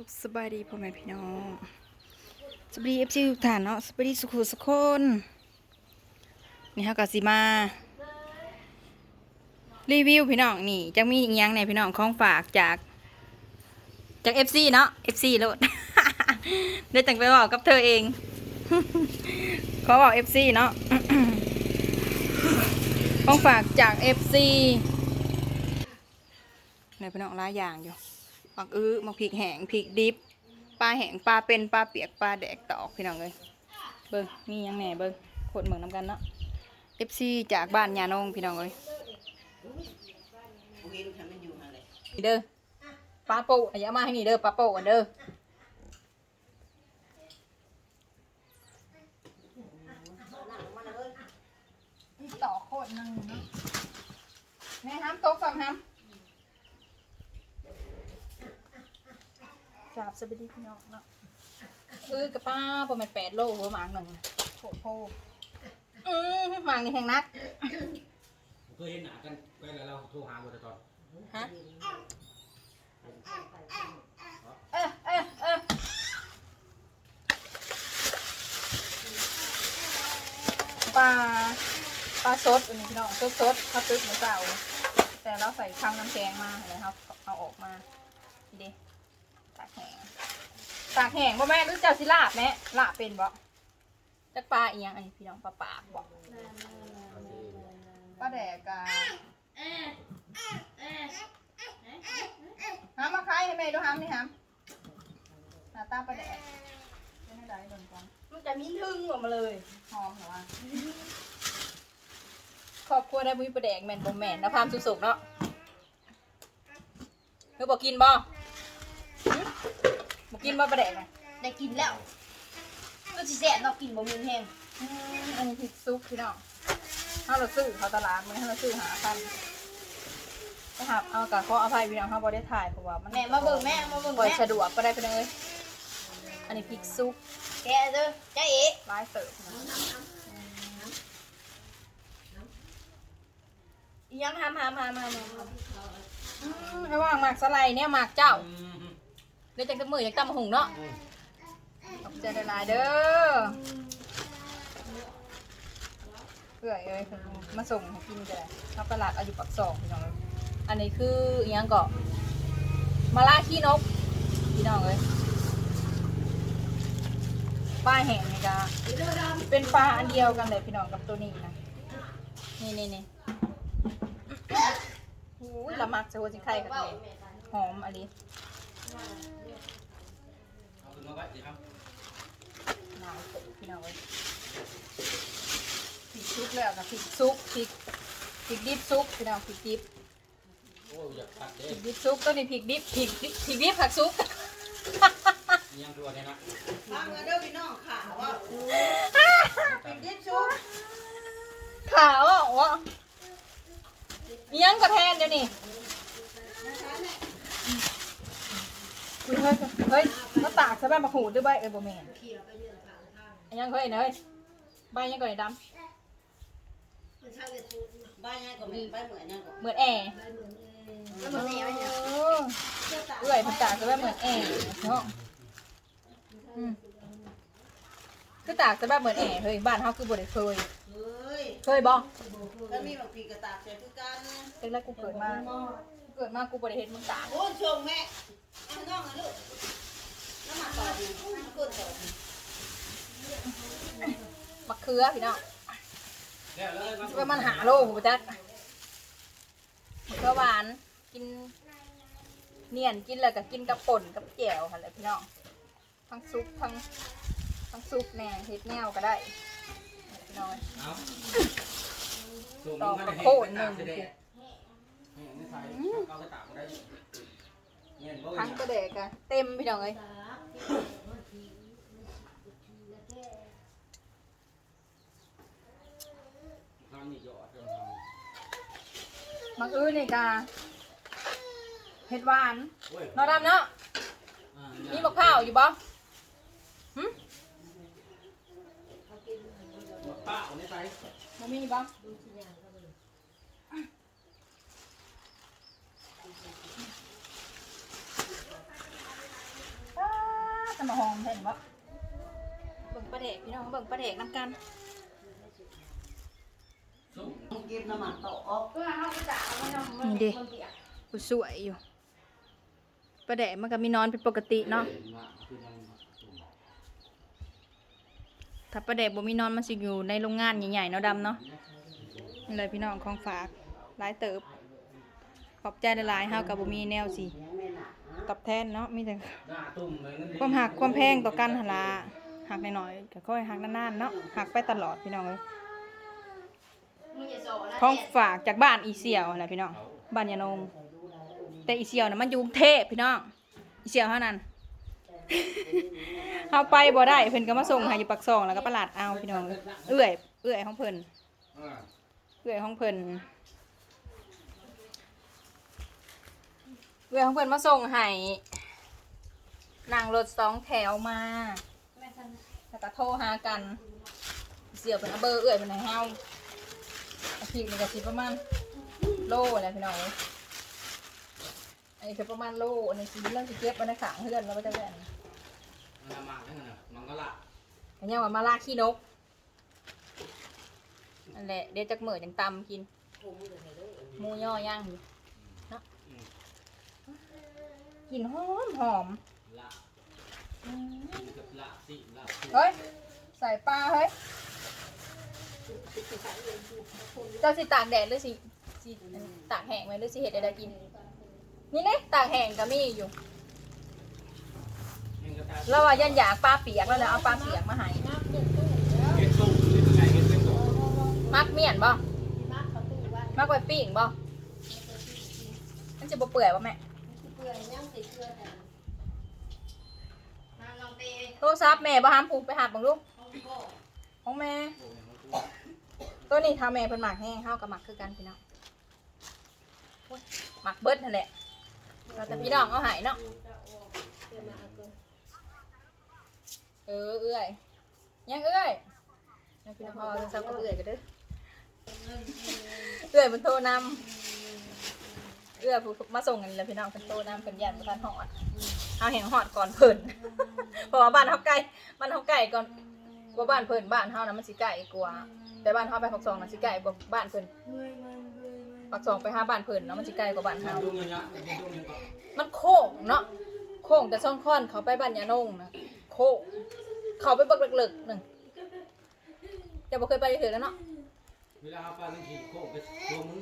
สุขสบายดีพ่อแม่พี่น้องสวัสดีเอฟซีทุกท่านเนาะสวัสดีสุขสุขคนนี่ฮะกสิมา รีวิวพี่น้องนี่จังมีอีกอยังในพี่น้องของฝากจาก จากเอฟซีเนาะเอฟซีโลดเดี๋ยวจังไปบอกกับเธอเองขอบอกเอฟซีเนาะของฝากจากเอฟซีในพี่น้องหลายอย่างอยู่ มักอื้อมักพริกแห้งพริกดิบปลาแห้งปลาเป็นปลาเปียกปลาแดกตอกพี่น้องเลยเบิ้งมียังแหน่เบิ้งโคตรเหมือนน้ำกันเนาะเอฟซีจากบ้านยานงพี่น้องเลยนี่เด้อปลาโป่อย่ามาให้นี่เด้อปลาโป่กันเด้อต่อโคตรนึงเนาะแม่ห้ามตกสองห้าม กราบสวัสดีพี่น้องเนาะเออกระป้าประมาณแปดโลหัวหมางหนึ่งโผล่โผล่อืมหมางนี่แห่งนักเคยเห็นหน้ากันไปแล้วเราโทรหาบุตรตอนฮะเออเออเออปลาปลาสดอันนี้พี่น้องสดสดๆเขาตึกเหมือนเก่าแต่เราใส่ข้างน้ำแกงมาเลยครับเอาออกมาดี ตากแห้งตากแห้งบ่แม่รู้จ้าสิลาบแม่ลาบเป็นบ่จักปลาเอียังอันนี้พี่น้องปลาปากบ่ปลาแดกกาหามาขายให้แม่ดูหามนี่หามหน้าตาปลาแดกเป็นให้ได้เบิ่งก่อนมันจะมีทึ่งออกมาเลยหอมเหรอวะครอบครัวได้มุ้ยปลาแดกแม่นบ่แม่นนะพามสุกๆเนาะเธอบอกกินบ่ กกินบ่ปลาแดกอะได้กินแล้วก็สิแสบเรากินบ่มีแห้งอืมอันนี้พริกซุปพี่น้องถ้าเราซื้อเขาตลาดมันให้เราซื้อหาพันนะครับเอากะขออภัยพี่น้องเขาบ่ได้ถ่ายเพราะว่ามันแม่มาเบิ่งแม่มาเบิ่งบ่อยแม่สะดวกก็ได้ไปเลยอันนี้พริกซุปแกะเด้อจ้าเอ๋ร้ายเสิร์ฟนะอีหยังหามหามหามหามหามอืมระหว่างหมากสไลด์เนี่ยหมากเจ้าเดี๋ ยวจังจะมืออยากตำหุงเนาะขอบใจหลายๆเด้อเอื่อยเอ้ยเพิ่นมาส่งให้กินกันเขาตลาดอายุปักสองพี่น้องเอ้ยอันนี้คืออหยังเกาะมาล่าขี้นกพี่น้องเอ้ยปลาแห้งนี่จ้าเป็นปลาอันเดียวกันเลยพี่น้องกับตัวนี้นะนี่นี่นี่โอ้ยละมักจะหัวจิงไข่กันเลยหอมอันนี้ เอาขึ้นมาไว้สิครับหนาวสุดพี่น้องเอ้ยพริกซุปแล้วกับพริกซุปพริกพริกดิบซุปพี่น้องพริกดิบโอ้ยอยากตัดเด้พริกดิบซุปตัวนี้พริกดิบพริกดิบพริกดิบผักซุปมียังตัวเนี่ยนะฟังกันเด้อพี่น้องค่ะว่าเป็นดิบซุปขาวอะวะเลี้ยงกระแทนเดี๋ยวนี้อุ๊ยเฮ้ยเฮ้ยมาตากใส่ใบมะหูด้วยใบเอ้ยบ่แม่นอันยังเฮ้ยเนยใบยังก่อนไอ้ดบ้านยังก็มีบ้านเหมือนยังก็ำเหมือนแอร์แล้วมันแหนวเนี่ยเออเอื่อยมันตากใส่ใบเหมือนแอร์เนาะอืมคือตากใส่ใบเหมือนแอร์เฮ้ยบ้านเฮาคือบ่ได้เคย เฮ้ยเคยบ่แล้วมีบางทีกระตากใส่คือกันเด็กแรกกูเกิดมาเกิดมากูบ่ได้เห็นมึงตาก โอ้ชมแม่ เอาน้องนะลูกน้ำมันต่อดีน้ำก้นต่อดีมะเขือพี่น้องแล้วเลยมาสิว่ามันหาโลกูบ่จักมะเขือหวานกินเนียนกินแล้วก็กินกับป่นกับแจ่วหั่นแหละพี่น้องทั้งซุปทั้งทั้งซุปแน่เฮ็ดแนวก็ได้พี่น้องต่อมาข้าวให้โพดหนึ่ง ทั้งกระเดกอะเต็มพี่น้องเอ้ยทำนี่หยอดเด้อมักอื้อนี่กาเห็ดหวานโอ้ยเนอดำเนาะอ่ามีมะพร้าวอยู่บ่หึมะพร้าวนี่ใส่บ่มีบ่ จะมาหอมเห็นบ่เบิ่งปลาเด็กพี่น้องเบิ่งปลาเด็กน้ำกันสู้เก็บน้ำมันต่อออกก็เฮาก็จะเอาไว้นำนี่ดิกูสวยอยู่ปลาเด็กมันก็มีนอนเป็นปกติเนาะถ้าปลาเด็กบ่มีนอนมันสิอยู่ในโรงงานใหญ่ๆเนาะดำเนาะนี่เลยพี่น้องของฝากหลายเติบขอบใจหลายๆเฮากับบ่มีแนวสิ ตอบแทนเนาะมีแต่หน้าตุ่มเลยนั่นความหักความแพงต่อกันหั่นล่ะหักน้อยๆก็ค่อยหักนานๆเนาะหักไปตลอดพี่น้องเอ้ยมึงอย่าโซนะของฝากจากบ้านอีเสี่ยวนั่นแหละพี่น้องบ้านยานงแต่อีเสี่ยวน่ะมันอยู่กรุงเทพพี่น้องอีเสี่ยวเท่านั้นเฮาไปบ่ได้เพิ่นก็มาส่งให้อยู่ปักซองแล้วก็ประหลาดเอาพี่น้องเอ้ยเอื้อยของเพิ่นอ่าเอื้อยของเพิ่น เอื้อยของเพิ่นมาส่งให้นั่งรถสองแถวมาแม่ทันแล้วก็โทรหากัน เสียเป็นเอาเบอร์เอื้อยเป็นให้เฮาอาทิตย์นี่ก็สิประมาณโลแหละพี่น้องเอ้ยอันนี้คือประมาณโลอันนี้สิเรื่องสิเก็บไว้ในขางเพื่อนแล้วก็จะแบ่งมันละหมากนั่นน่ะมันก็ละอันนี้ว่ามาลาขี้นกนั่นแหละเดี๋ยวจักมื้อจังตำกิน หมูย่อย่างอยู่เนาะ กลินหอมหอมละอืมกินกับละสิละสิเฮ้ย ใส่ปลาเฮ้ย เจ้าสิตากแดดหรือสิสิตากแห้งไว้หรือสิเห็ดอะไรกิน นี่เนี่ยตากแห้งก็มีอยู่เห็นกระตาแล้วว่ายันอยากปลาเปียกแล้วเลยเอาปลาเปียกมาให้เห็นตุ้มนี่เป็นไงเห็นเป็นตุ้มมักเมี่ยนบ่มักเขาตู้ไว้มักไว้ปิ้งบ่มันจะบ่เปื่อยบ่แม่ เปื่อยย่างติดเกลือแต่มาลองเตะโทรศัพท์แม่บ่ห้ามผูกไปหาบังลูกห้องโก้ของแม่ ตัวนี้ทาแม่เพิ่นหมักแห้งเฮากับหมักคือกันพี่น้องโอ้ยหมักเบิดนั่นแหละเราแต่พี่น้องเอาใหายเนาะ เดี๋ยวมาเอาตัวเออเอื้อยยังเอื้อยยังพี่น้องเอาโทรศัพท์กับเอื้อยกันเด้อเอื้อยมันโทรนำ เอื้อผู้มาส่งกันแล้วพี่น้องเพิ่นโทรนำเพิ่นยันบ่ทันฮอดเอาแห่งฮอดก่อนเพิ่น เพราะว่าบ้านเฮาไกลบ้านเฮาไกลก่อนกว่าบ้านเพิ่นบ้านเฮานะมันสิไกลกว่าแต่บ้านเฮาไปปักซองน่ะสิไกลกว่าบ้านเพิ่นปักซองไปหาบ้านเพิ่นเนาะมันสิไกลกว่าบ้านเฮามันโค้งเนาะโค้งแต่ช่องค่อนเขาไปบ้านยานงนะโค้งเขาไปเบิกเลิกๆหนึ่งจะบ่เคยไปเถือแล้วเนาะเวลาเอาปลาทั้งทีโคกไปตัวมึง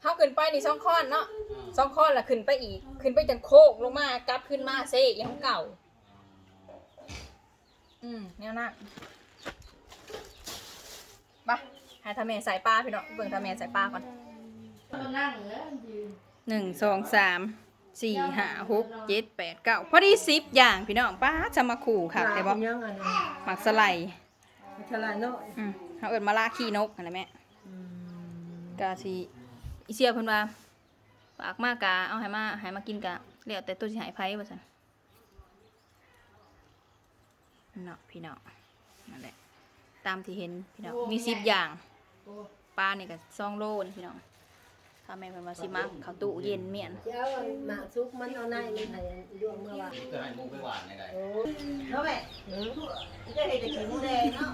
เขาขึ้นไปนี่ช่องค่อนเนาะอ่าช่องค่อนละขึ้นไปอีก ขึ้นไปจนโค้งลงมากลับขึ้นมาเซ่ยังเก่า อืมแนวนั้นไปให้ทำแม่ใส่ปลาพี่เนาะเบิ่งทำแม่ใส่ปลาก่อนมานั่งแล้วยืนหนึ่งสองสามสี่ห้าหกเจ็ดแปดเก้าพอดีสิบอย่างพี่น้องป้าจะมาขู่ค่ะแต่บอกยังไงหมักสไลด์ฉลาดเนาะอืมเขาเอิ้นมาล่าขี้นกอะไรแม่กาสิ อีเสียเพิ่นว่าฝากมากกะเอาให้มาให้มากินกะแล้วแต่ตัวสิใหายไผว่าซั่นเนาะพี่น้องนั่นแหละตามที่เห็นพี่น้องมี10อย่างปลานี่ก็2โลนี่พี่น้องถ้าแม่เพิ่นว่าสิมักข้าวตู้เย็นเมียนเจ้าหมาซุกมันเอาในนี่ให้ดวงเมื่อวานจะให้มึงไปหวานในใดโอ้เนาะแม่จะเห็นแต่ขี้มูแดงเนาะ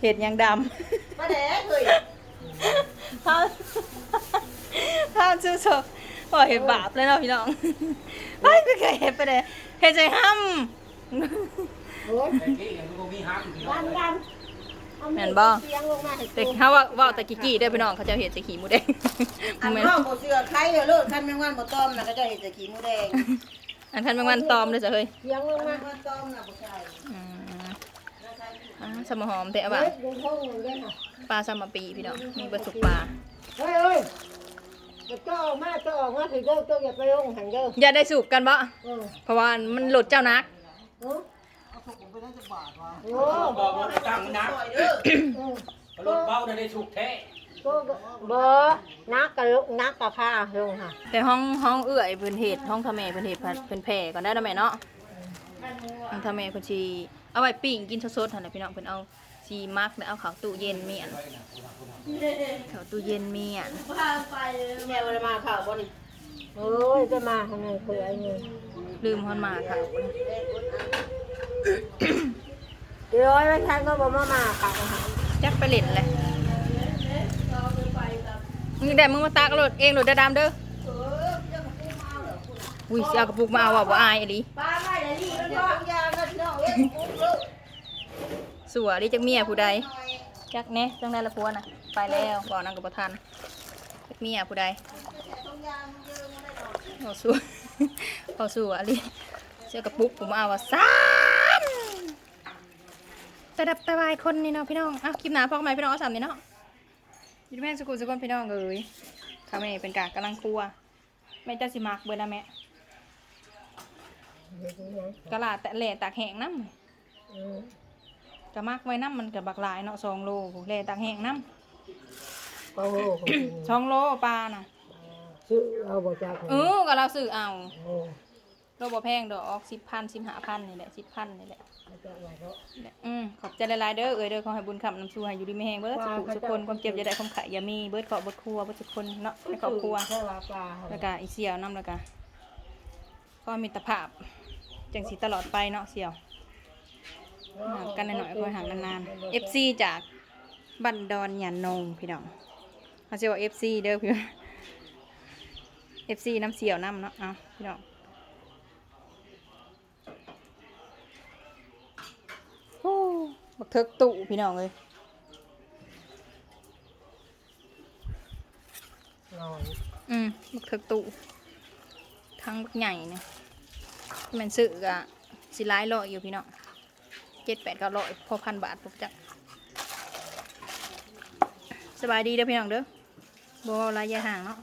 เห็ดหยังดำมาแดงเลย ข้าวข้าวชื่อชพอเห็ดบาปเลยเนาะพี่น้องไปไม่เคยเห็ดไปเลยเห็ดใจห้ำโอ้ยแต่กี้ยังมึงมีฮักพี่น้องดันเลยดันแม่นบ่เสียงลงมาให้แต่เขาว่าว่าแต่กี้กี้เด้อพี่น้องเขาจะเห็ดใส่ขี้หมูแดงอันแม่นน้องบ่เสือใครเด้อเลิศคันแมงวันบ่ต้อมน่ะก็จะเห็นแต่ขี้มูแดงอันท่านแมงวันตอมเลยจ้ะเฮ้ยเสียงลงมาบ่ต้อมน่ะบ่ใช่อืม อ่าสมหอมแต่ว่าเฮ้ยดูท้องมันด้วยค่ะปลาสมปีพี่น้องมีเบะสุกปลาเฮ้ยเฮ้ยจะเจ้าออกมาเจ้าออกมาสิเด้อเจ้าอย่าไปลงหันเด้ออย่าได้สุกกันบ่เออเพราะว่ามันหลุดเจ้านักเออโอ้บอกว่าให้ตั้งนักเออรถเบาได้ถูกแท้ก็บ่นักกะลุกนักกะพาลงค่ะแต่ห้องห้องเอื้อยเพิ่นเห็ดห้องทำแม่เพิ่นเห็ดเพิ่นแผ่ก่อนได้แล้วแม่เนาะทางทำแม่เพิ่นสิ เอาไว้ปิ้งกินสดๆหั่นน่ะพี่น้องเพิ่นเอาสีมักแล้วเอาเข้าตู้เย็นเมียนเข้าตู้เย็นเมียนพาไปเลยแม่บ่ได้มาข่าวบ่นี่โอ้ยจะมาทำไมเคยไอ้เนี่ยลืมฮอนมาค่ะเดี๋ยวไอ้ท่านก็บอกมามาค่ะจักไปเล่นเลยมึงแต่มึงมาตากรถเองรถดำๆเด้ออุ้ยสิเอากระปุกมาเอาว่ะบ่อายอะดิป้าไม่ได้รีบแล้วก็ยาก็พี่น้องเอ้ยปุ๊บลูก สัวดิจักเมียผู้ใดจักแน่จังได้ละพัวนะไปแล้วบอกนางกับบ่ทันจักเมียผู้ใดเยอะไม่ได้ดอกเอาสัวเอาสัวดิเสื้อกระปุกผมเอาว่าซ่านตะดับตะวายคนนี่เนาะพี่น้องอะคลิปหน้าพอกันใหมพี่น้องเอาสามนี่เนาะยินแม่สกุลสกุลพี่น้องเอ้ยข้าแม่เป็นกากกำลังครัวแม่จ้าสิมักเบิดนะแม่กะลาแต่แหล่ตากแห้งน้ำ กะมักไว้น้ำมันกับบักหลายเนาะสองโลแหล่ตากแห้งน้โอ้โหำสองโลปลาน่ะชื่อเอาบอกจากเออก็เราซื้อเอาโอ้โลบ่แพงดอกสิบพันสิบห้าพันนี่แหละสิบพันนี่แหละจากไหนก็อืมขอบใจหลายๆเด้อเอ้ยเด้อขอให้บุญคำนำสู่ให้อยู่ดีไม่แห้งเบิดสุขสุขคนความเจ็บอย่าได้ความขายอย่ามีเบิดขอบเบิดครัวเบิดสุขคนเนาะในครอบครัวแค่ว่าปลาแล้วก็อีเสี่ยวน้ำแล้วก็ก็มีตรภาพจังสีตลอดไปเนาะเสี่ยว ห่างกันหน่อยๆคอยห่างนานๆ FC จากบันดอนหยานนงพี่น้องเขาจะว่า FC เด้อพี่น้อง FC น้ำเสี่ยวน้ำเนาะเอาพี่น้องโอ้บักเทิกตุพี่น้องเลยนอนอืมบักเทิกตุทั้งบักใหญ่เนี่ยที่มันซื้อกะสิร้ายร้อยอยู่พี่น้อง เจ็ดแปดเก้าร้อยพอพันบาทผมจักสบายดีเด้อพี่น้องเด้อบัวลายยาห่างเนาะ